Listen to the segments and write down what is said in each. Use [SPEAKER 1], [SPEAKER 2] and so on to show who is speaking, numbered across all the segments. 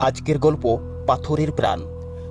[SPEAKER 1] আজকের গল্প পাথরের প্রাণ।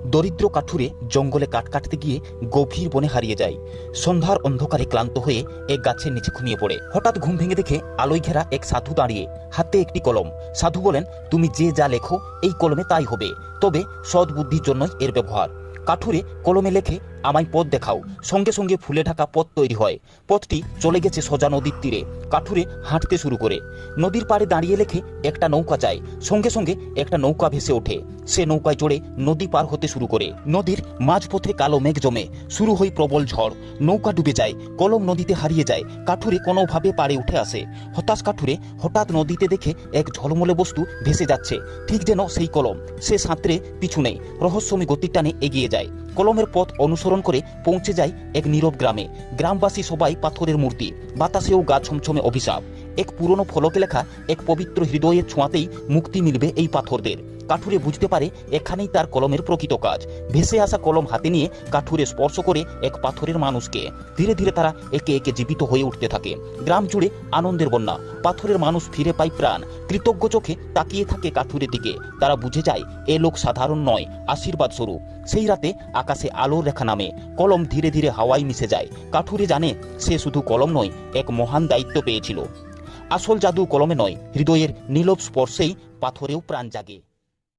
[SPEAKER 1] দরিদ্র কাঠুরে জঙ্গলে কাঠ কাটতে গিয়ে গভীর বনে হারিয়ে যায়। সন্ধ্যার অন্ধকারে ক্লান্ত হয়ে এক গাছের নিচে ঘুমিয়ে পড়ে। হঠাৎ ঘুম ভেঙে দেখে আলোয় ঘেরা এক সাধু দাঁড়িয়ে, হাতে একটি কলম। সাধু বলেন, তুমি যে যা লেখো, এই কলমে তাই হবে। তবে সদ্বুদ্ধির জন্যই এর ব্যবহার। কাঠুরে কলমে লেখে আমায় পথ দেখাও। সঙ্গে সঙ্গে ফুলে ঢাকা পথ তৈরি হয়। পথটি চলে গেছে সোজা নদীর তীরে। কাঠুরে হাঁটতে শুরু করে। নদীর পাড়ে দাঁড়িয়ে লেখে একটা নৌকা চাই। সঙ্গে সঙ্গে একটা নৌকা ভেসে ওঠে। সে নৌকায় চড়ে নদী পার হতে শুরু করে। নদীর মাঝপথে কালো মেঘ জমে। শুরু হয় প্রবল ঝড়। নৌকা ডুবে যায়। কলম নদীতে হারিয়ে যায়। কাঠুরে কোনোভাবে পাড়ে উঠে আসে। হতাশ কাঠুরে হঠাৎ নদীতে দেখে এক ঝলমলে বস্তু ভেসে যাচ্ছে। ঠিক যেন সেই কলম। সে সাঁতরে পিছু নেই রহস্যময় গতির টানে এগিয়ে যায়। কলমের পথ অনুসরণ করে পৌঁছে যায় এক নীরব গ্রামে। গ্রামবাসী সবাই পাথরের মূর্তি বাতাসেও গা ছমছমে অভিশাপ। এক পুরনো ফলকে লেখা এক পবিত্র হৃদয়ের ছোঁয়াতেই মুক্তি মিলবে এই পাথরদের। কাঠুরে বুঝতে পারে এখানেই তার কলমের প্রকৃত কাজ। ভেসে আসা কলম হাতে নিয়ে কাঠুরে স্পর্শ করে এক পাথরের মানুষকে। ধীরে ধীরে তারা একে একে জীবিত হয়ে উঠতে থাকে। গ্রাম জুড়ে আনন্দের বন্যা। পাথরের মানুষ ফিরে পায় প্রাণ। কৃতজ্ঞ চোখে তাকিয়ে থাকে কাঠুরের দিকে। তারা বুঝে যায়, এ লোক সাধারণ নয়, আশীর্বাদ স্বরূপ। সেই রাতে আকাশে আলোর রেখা নামে। কলম ধীরে ধীরে হাওয়ায় মিশে যায়। কাঠুরে জানে, সে শুধু কলম নয়, এক মহান দায়িত্ব পেয়েছিল। আসল জাদু কলমে নয় হৃদয়ের নীলব স্পর্শেই পাথরেও প্রাণ জাগে।